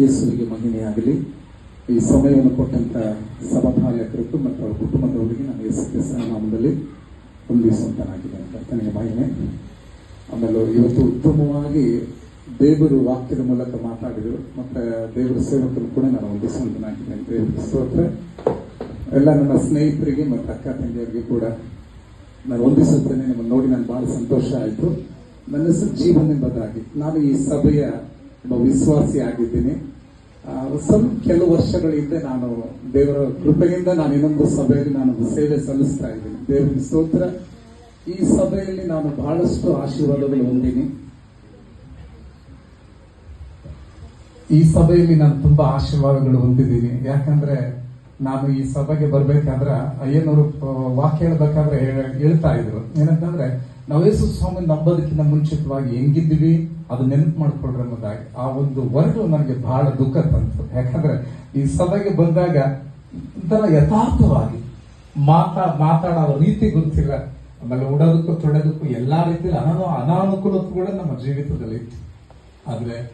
ಯೇಸುವಿಗೆ ಮಹಿಮೆಯಾಗಲಿ. ಈ ಸಮಯವನ್ನು ಕೊಟ್ಟಂತ ಸಭಾಪಾಲಕರಿಗೂ ಮತ್ತು ಅವರ ಕುಟುಂಬದವರಿಗೆ ನಾನು ಯೇಸು ಕ್ರಿಸ್ತನ ನಾಮದಲ್ಲಿ ಹೊಂದಿಸುವಂತನಾಗಿದೆ ಕರ್ತನಿಗೆ ಮಹಿಮೆ. ಆಮೇಲೆ ಇವತ್ತು ಉತ್ತಮವಾಗಿ ದೇವರು ವಾಕ್ಯದ ಮೂಲಕ ಮಾತಾಡಿದರು. ಮತ್ತೆ ದೇವರ ಸೇವಕರು ಕೂಡ ನಾನು ಹೊಂದಿಸುವಂತನಾಗಿದ್ದೇನೆ ದೇವರ ಸ್ತೋತ್ರ. ಎಲ್ಲ ನನ್ನ ಸ್ನೇಹಿತರಿಗೆ ಮತ್ತು ಅಕ್ಕ ತಂಗಿಯರಿಗೆ ಕೂಡ ನಾನು ಹೊಂದಿಸುತ್ತೇನೆ ನಿಮ್ಮನ್ನು ನೋಡಿ ನಾನು ಬಹಳ ಸಂತೋಷ ಆಯಿತು. ನನ್ನ ಹೆಸರು ಜೀವನ ಎಂಬುದಾಗಿ. ನಾನು ಈ ಸಭೆಯ ಒಬ್ಬ ವಿಶ್ವಾಸಿ ಆಗಿದ್ದೀನಿ. ಸ್ವಲ್ಪ ಕೆಲವು ವರ್ಷಗಳ ಹಿಂದೆ ನಾನು ದೇವರ ಕೃಪೆಯಿಂದ ನಾನು ಇನ್ನೊಂದು ಸಭೆಯಲ್ಲಿ ನಾನು ಸೇವೆ ಸಲ್ಲಿಸ್ತಾ ಇದ್ದೀನಿ. ದೇವರ ಸ್ತೋತ್ರ. ಈ ಸಭೆಯಲ್ಲಿ ನಾನು ಬಹಳಷ್ಟು ಆಶೀರ್ವಾದಗಳು ಹೊಂದೀನಿ. ಈ ಸಭೆಯಲ್ಲಿ ನಾನು ತುಂಬಾ ಆಶೀರ್ವಾದಗಳು ಹೊಂದಿದ್ದೀನಿ. ಯಾಕಂದ್ರೆ ನಾನು ಈ ಸಭೆಗೆ ಬರ್ಬೇಕಾದ್ರೆ ಅಯ್ಯನವರು ವಾಕ್ಯ ಹೇಳ್ಬೇಕಾದ್ರೆ ಹೇಳ್- ಹೇಳ್ತಾ ಇದ್ರು. ಏನಂತಂದ್ರೆ ಯೇಸು ಸ್ವಾಮಿ ನಂಬೋದಕ್ಕಿಂತ ಮುಂಚಿತವಾಗಿ ಹೆಂಗಿದ್ದೀವಿ? ಅದು ನೆನಪು ಮಾಡ್ಕೊಳ್ರಿ ಅನ್ನೋದಾಗಿ. ಆ ಒಂದು ವರ್ಡು ನನಗೆ ಬಹಳ ದುಃಖ ತಂತು. ಯಾಕಂದ್ರೆ, ಈ ಸಭೆಗೆ ಬಂದಾಗ ಒಂಥರ ಯಥಾರ್ಥವಾಗಿ ಮಾತಾ, ಮಾತಾಡೋ ರೀತಿ ಗೊತ್ತಿಲ್ಲ. ಆಮೇಲೆ ಉಡೋದಕ್ಕೂ ತೊಡೋದಕ್ಕೂ ಎಲ್ಲಾ ರೀತಿಯಲ್ಲಿ ಅನಾನು, ಅನಾನುಕೂಲತೆಗಳು ನಮ್ಮ ಜೀವಿತದಲ್ಲಿ ಇತ್ತು. ಆದ್ರೆ,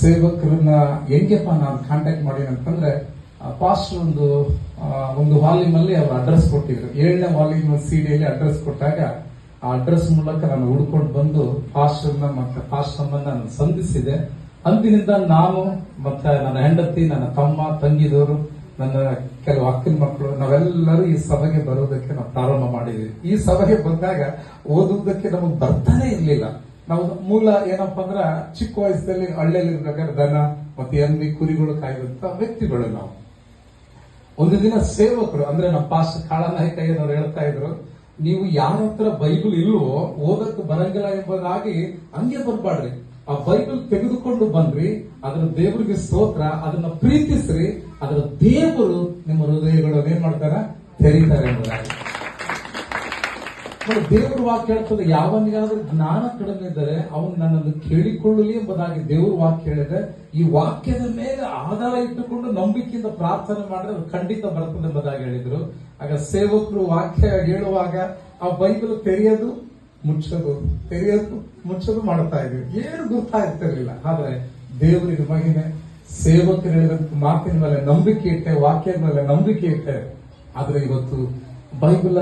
ಸೇವಕರನ್ನ ಹೆಂಗೆಪ್ಪ ನಾನು ಕಾಂಟ್ಯಾಕ್ಟ್ ಮಾಡಿ ಅಂತಂದ್ರೆ ಪಾಸ್ಟ್ ಒಂದು ಒಂದು ವಾಲ್ಯೂಮ್ ಅಲ್ಲಿ ಅವರು ಅಡ್ರೆಸ್ ಕೊಟ್ಟಿದ್ರು. ಏಳನೇ ವಾಲ್ಯೂಮ್ ಸಿಡಿಯಲ್ಲಿ ಅಡ್ರೆಸ್ ಕೊಟ್ಟಾಗ ಆ ಅಡ್ರೆಸ್ ಮೂಲಕ ನಾನು ಹುಡ್ಕೊಂಡು ಬಂದು ಪಾಸ್ಟರ್ನ ಮತ್ತೆ ಪಾಸ್ಟರ್ನ ನಾನು ಸಂಧಿಸಿದೆ. ಅಂದಿನಿಂದ ನಾನು ಮತ್ತೆ ನನ್ನ ಹೆಂಡತಿ, ನನ್ನ ತಮ್ಮ, ತಂಗಿದವರು, ನನ್ನ ಕೆಲವು ಅಕ್ಕನ ಮಕ್ಕಳು, ನಾವೆಲ್ಲರೂ ಈ ಸಭೆಗೆ ಬರೋದಕ್ಕೆ ನಾವು ಪ್ರಾರಂಭ ಮಾಡಿದ್ವಿ. ಈ ಸಭೆಗೆ ಬಂದಾಗ ಓದುವುದಕ್ಕೆ ನಮಗೆ ಬರ್ತಾನೆ ಇರಲಿಲ್ಲ. ನಾವು ಮೂಲ ಏನಪ್ಪ ಅಂದ್ರೆ ಚಿಕ್ಕ ವಯಸ್ಸಲ್ಲಿ ಹಳ್ಳಿಯಲ್ಲಿ ಇರ್ಬೇಕಾದ್ರೆ ದನ ಮತ್ತೆ ಎಮ್ಮಿ ಕುರಿಗಳು ಕಾಯುವಂತ ವ್ಯಕ್ತಿಗಳು ನಾವು. ಒಂದು ದಿನ ಸೇವಕರು, ಅಂದ್ರೆ ನಮ್ಮ ಪಾಸ್ಟ್ ಕಾಳನಾಯಕ ಏನವ್ರು ಹೇಳ್ತಾ ಇದ್ರು, ನೀವು ಯಾರ ಹತ್ರ ಬೈಬಲ್ ಇಲ್ವೋ, ಓದಕ್ ಬರಂಗಿಲ್ಲ ಎಂಬುದಾಗಿ ಹಂಗೆ ಬರ್ಬಾಡ್ರಿ ಆ ಬೈಬಲ್ ತೆಗೆದುಕೊಂಡು ಬಂದ್ರಿ ಅದರ ದೇವರಿಗೆ ಸ್ತೋತ್ರ, ಅದನ್ನ ಪ್ರೀತಿಸ್ರಿ, ಅದರ ದೇವರು ನಿಮ್ಮ ಹೃದಯಗಳನ್ನು ಏನ್ ಮಾಡ್ತಾರ? ತೆರೀತಾರೆ ಎಂಬುದಾಗಿ. ದೇವರ ವಾಕ್ಯ ಹೇಳ್ತದೆ, ಯಾವನಿಗಾದ್ರೂ ಜ್ಞಾನ ಕಡಿಮೆ ಇದ್ದರೆ ಅವನು ನನ್ನನ್ನು ಕೇಳಿಕೊಳ್ಳಲಿ ಎಂಬುದಾಗಿ ದೇವ್ರ ವಾಕ್ಯ ಹೇಳಿದೆ ಈ ವಾಕ್ಯದ ಮೇಲೆ ಆಧಾರ ಇಟ್ಟುಕೊಂಡು ನಂಬಿಕೆಯಿಂದ ಪ್ರಾರ್ಥನೆ ಮಾಡಿದ್ರೆ ಅದು ಖಂಡಿತ ಬರ್ತದೆ ಎಂಬುದಾಗಿ ಹೇಳಿದ್ರು. ಆಗ ಸೇವಕರು ವಾಕ್ಯ ಹೇಳುವಾಗ ಆ ಬೈಬಲ್ ತೆರೆಯೋದು, ಮುಚ್ಚೋದು ತೆರೆಯೋದು, ಮುಚ್ಚೋದು ಮಾಡ್ತಾ ಇದ್ವಿ ಏನು ಗೊತ್ತಾಗ್ತಿರ್ಲಿಲ್ಲ. ಆದ್ರೆ ದೇವರಿಗೆ ಮಹಿಮೆ, ಸೇವಕರು ಹೇಳಿದಂತ ಮಾತಿನ ಮೇಲೆ ನಂಬಿಕೆ ಇಟ್ಟೆ, ವಾಕ್ಯದ ಮೇಲೆ ನಂಬಿಕೆ ಇಟ್ಟೆ. ಆದ್ರೆ ಇವತ್ತು ಬೈಬಲ್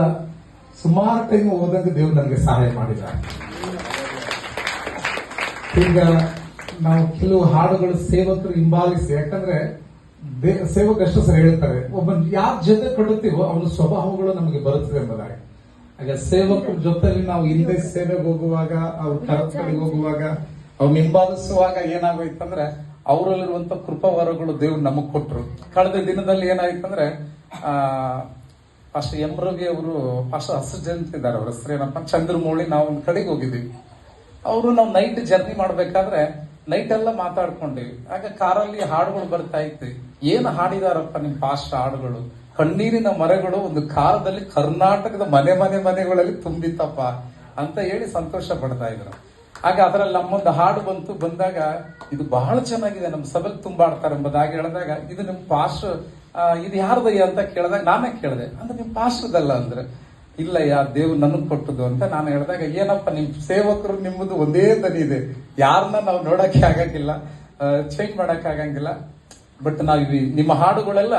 ಸುಮಾರು ಟೈಮ್ ಹೋದಾಗ ದೇವ್ರು ನನಗೆ ಸಹಾಯ ಮಾಡಿದ. ಈಗ ನಾವು ಕೆಲವು ಹಾಡುಗಳು ಸೇವಕರು ಹಿಂಬಾಲಿಸಿ, ಯಾಕಂದ್ರೆ ದೇ- ಸೇವಕ ಎಷ್ಟು ಸರಿ ಹೇಳ್ತಾರೆ, ಒಬ್ಬ ಯಾರ ಜೊತೆ ಕೊಡುತ್ತೀವೋ ಅವನ ಸ್ವಭಾವಗಳು ನಮಗೆ ಬರುತ್ತದೆ ಎಂಬುದಾಗಿ. ಹಾಗೆ ಸೇವಕರ ಜೊತೆಲಿ ನಾವು ಹಿಂದೆ ಸೇವೆಗೆ ಹೋಗುವಾಗ, ಅವ್ರ ಕರ್ತಳಿಗೆ ಹೋಗುವಾಗ, ಅವ್ನ ಹಿಂಬಾಲಿಸುವಾಗ ಏನಾಗೋಯ್ತಂದ್ರೆ ಅವರಲ್ಲಿರುವಂತ ಕೃಪಾವರಗಳು ದೇವ್ರು ನಮಗ್ ಕೊಟ್ರು. ಕಳೆದ ದಿನದಲ್ಲಿ ಏನಾಯ್ತಂದ್ರೆ, ಆ ಫಸ್ಟ್ ಎಂ ಅವರು ಫಸ್ಟ್ ಹಸು ಇದ್ದಾರೆ ಅವ್ರ ಏನಪ್ಪ? ಚಂದ್ರಮೌಳಿ, ನಾವು ಒಂದು ಕಡೆಗೆ ಹೋಗಿದ್ವಿ ಅವರು ನಾವು ನೈಟ್ ಜರ್ನಿ ಮಾಡ್ಬೇಕಾದ್ರೆ ನೈಟ್ ಎಲ್ಲ ಮಾತಾಡ್ಕೊಂಡಿವಿ. ಆಗ ಕಾರಲ್ಲಿ ಹಾಡುಗಳು ಬರ್ತಾ ಇತ್ತು. ಏನು ಹಾಡಿದಾರಪ್ಪ ನಿಮ್ ಫಾಸ್ಟ್ ಹಾಡುಗಳು? ಕಣ್ಣೀರಿನ ಮರಗಳು ಒಂದು ಕಾರದಲ್ಲಿ ಕರ್ನಾಟಕದ ಮನೆ ಮನೆ ಮನೆಗಳಲ್ಲಿ ತುಂಬಿತ್ತಪ್ಪ ಅಂತ ಹೇಳಿ ಸಂತೋಷ ಪಡ್ತಾ ಇದ್ರು. ಆಗ ಅದರಲ್ಲಿ ನಮ್ಮೊಂದು ಹಾಡು ಬಂತು, ಬಂದಾಗ ಇದು ಬಹಳ ಚೆನ್ನಾಗಿದೆ, ನಮ್ಮ ಸಭೆಗೆ ತುಂಬಾಡ್ತಾರೆ ಎಂಬುದಾಗಿ ಹೇಳಿದಾಗ, ಇದು ನಿಮ್ಮ ಪಾಸ್ಟ್ ಇದು ಯಾರ್ದಯ್ಯ ಅಂತ ಕೇಳಿದಾಗ ನಾನೇ ಕೇಳಿದೆ. ಅಂದ್ರೆ ನಿಮ್ ಪಾಸ್ಟ್ರದಲ್ಲ ಅಂದ್ರೆ ಇಲ್ಲ ಯಾ ದೇವ್ರು ನನಗೆ ಕೊಟ್ಟದ್ದು ಅಂತ ನಾನು ಹೇಳಿದಾಗ, ಏನಪ್ಪ ನಿಮ್ಮ ಸೇವಕರು ನಿಮ್ಮದು ಒಂದೇ ದನಿ ಇದೆ, ಯಾರನ್ನ ನಾವು ನೋಡಕ್ಕೆ ಆಗಂಗಿಲ್ಲ ಚೇಂಜ್ ಮಾಡಕ್ ಆಗಂಗಿಲ್ಲ. ಬಟ್ ನಾವು ನಿಮ್ಮ ಹಾಡುಗಳೆಲ್ಲ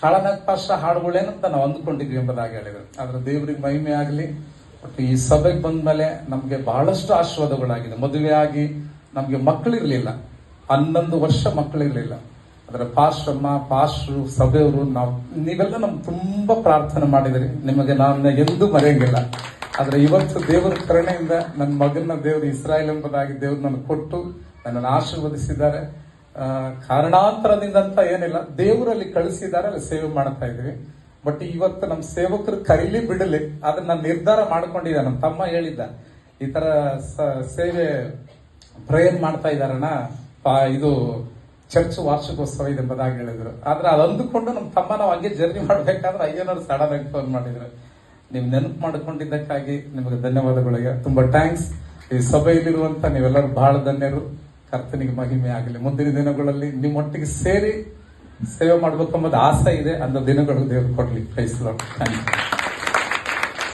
ಕಳನ ಪಾಸ್ಟ್ರ ಹಾಡುಗಳೇನಂತ ನಾವು ಅಂದ್ಕೊಂಡಿದ್ವಿ ಎಂಬುದಾಗಿ ಹೇಳಿದ್ರು. ಆದ್ರೆ ದೇವ್ರಿಗೆ ಮಹಿಮೆ ಆಗಲಿ ಬಟ್ ಈ ಸಭೆಗೆ ಬಂದ್ಮೇಲೆ ನಮಗೆ ಬಹಳಷ್ಟು ಆಶೀರ್ವಾದಗಳಾಗಿದೆ. ಮದುವೆ ಆಗಿ ನಮ್ಗೆ ಮಕ್ಕಳಿರ್ಲಿಲ್ಲ. ಹನ್ನೊಂದು ವರ್ಷ ಮಕ್ಕಳಿರಲಿಲ್ಲ. ಅದರ ಪಾಶ್ರಮ ಪಾಶ್ರು ಸಭೆಯವರು, ನಾವು ನೀವೆಲ್ಲ ನಮ್ಗೆ ತುಂಬಾ ಪ್ರಾರ್ಥನೆ ಮಾಡಿದಿರಿ. ನಿಮಗೆ ನಾನು ಎಂದೂ ಮರೆಯಂಗಿಲ್ಲ. ಆದರೆ ಇವತ್ತು ದೇವರ ಕರುಣೆಯಿಂದ ನನ್ನ ಮಗನ ದೇವರು ಇಸ್ರಾಯೇಲ್ ಎಂಬುದಾಗಿ ದೇವ್ರು ನನಗೆ ಕೊಟ್ಟು ನನ್ನನ್ನು ಆಶೀರ್ವದಿಸಿದ್ದಾರೆ. ಕಾರಣಾಂತರದಿಂದ ಅಂತ ಏನಿಲ್ಲ. ದೇವರಲ್ಲಿ ಕಳಿಸಿದ್ದಾರೆ, ಅಲ್ಲಿ ಸೇವೆ ಮಾಡ್ತಾ ಇದ್ವಿ ಬಟ್ ಇವತ್ತು ನಮ್ಮ ಸೇವಕರು ಕರೀಲಿ ಬಿಡಲಿ, ಅದನ್ನ ನಾನು ನಿರ್ಧಾರ ಮಾಡ್ಕೊಂಡಿದ್ದೆ ನಮ್ಮ ತಮ್ಮ ಹೇಳಿದ್ದ. ಈ ತರ ಸೇವೆ ಪ್ರೇಯರ್ ಮಾಡ್ತಾ ಇದಾರಣ ಇದು ಚರ್ಚ್ ವಾರ್ಷಿಕೋತ್ಸವ ಇದೆ ಎಂಬುದಾಗಿ ಹೇಳಿದ್ರು. ಆದ್ರೆ ಅದು ಅಂದುಕೊಂಡು ನಮ್ಮ ತಮ್ಮ ನಾವು ಹಂಗೆ ಜರ್ನಿ ಮಾಡ್ಬೇಕಾದ್ರೆ ಅಯ್ಯನವ್ರು ಸಡನ್ ಫೋನ್ ಮಾಡಿದ್ರು. ನೀವು ನೆನಪು ಮಾಡ್ಕೊಂಡಿದ್ದಕ್ಕಾಗಿ ನಿಮಗೆ ಧನ್ಯವಾದಗಳಿಗೆ. ತುಂಬಾ ಥ್ಯಾಂಕ್ಸ್ ಈ ಸಭೆಯಲ್ಲಿರುವಂತ ನೀವೆಲ್ಲರೂ ಬಹಳ ಧನ್ಯರು. ಕರ್ತನಿಗೆ ಮಹಿಮೆ ಆಗಲಿ ಮುಂದಿನ ದಿನಗಳಲ್ಲಿ ನಿಮ್ಮೊಟ್ಟಿಗೆ ಸೇರಿ ಸೇವೆ ಮಾಡ್ಬೇಕು ಅನ್ನೋದು ಆಸೆ ಇದೆ. ಅಂತ ದಿನಗಳು ದೇವರು ಕೊಡ್ಲಿ. ಕೈಸ್ಲೋ ಥ್ಯಾಂಕ್ ಯು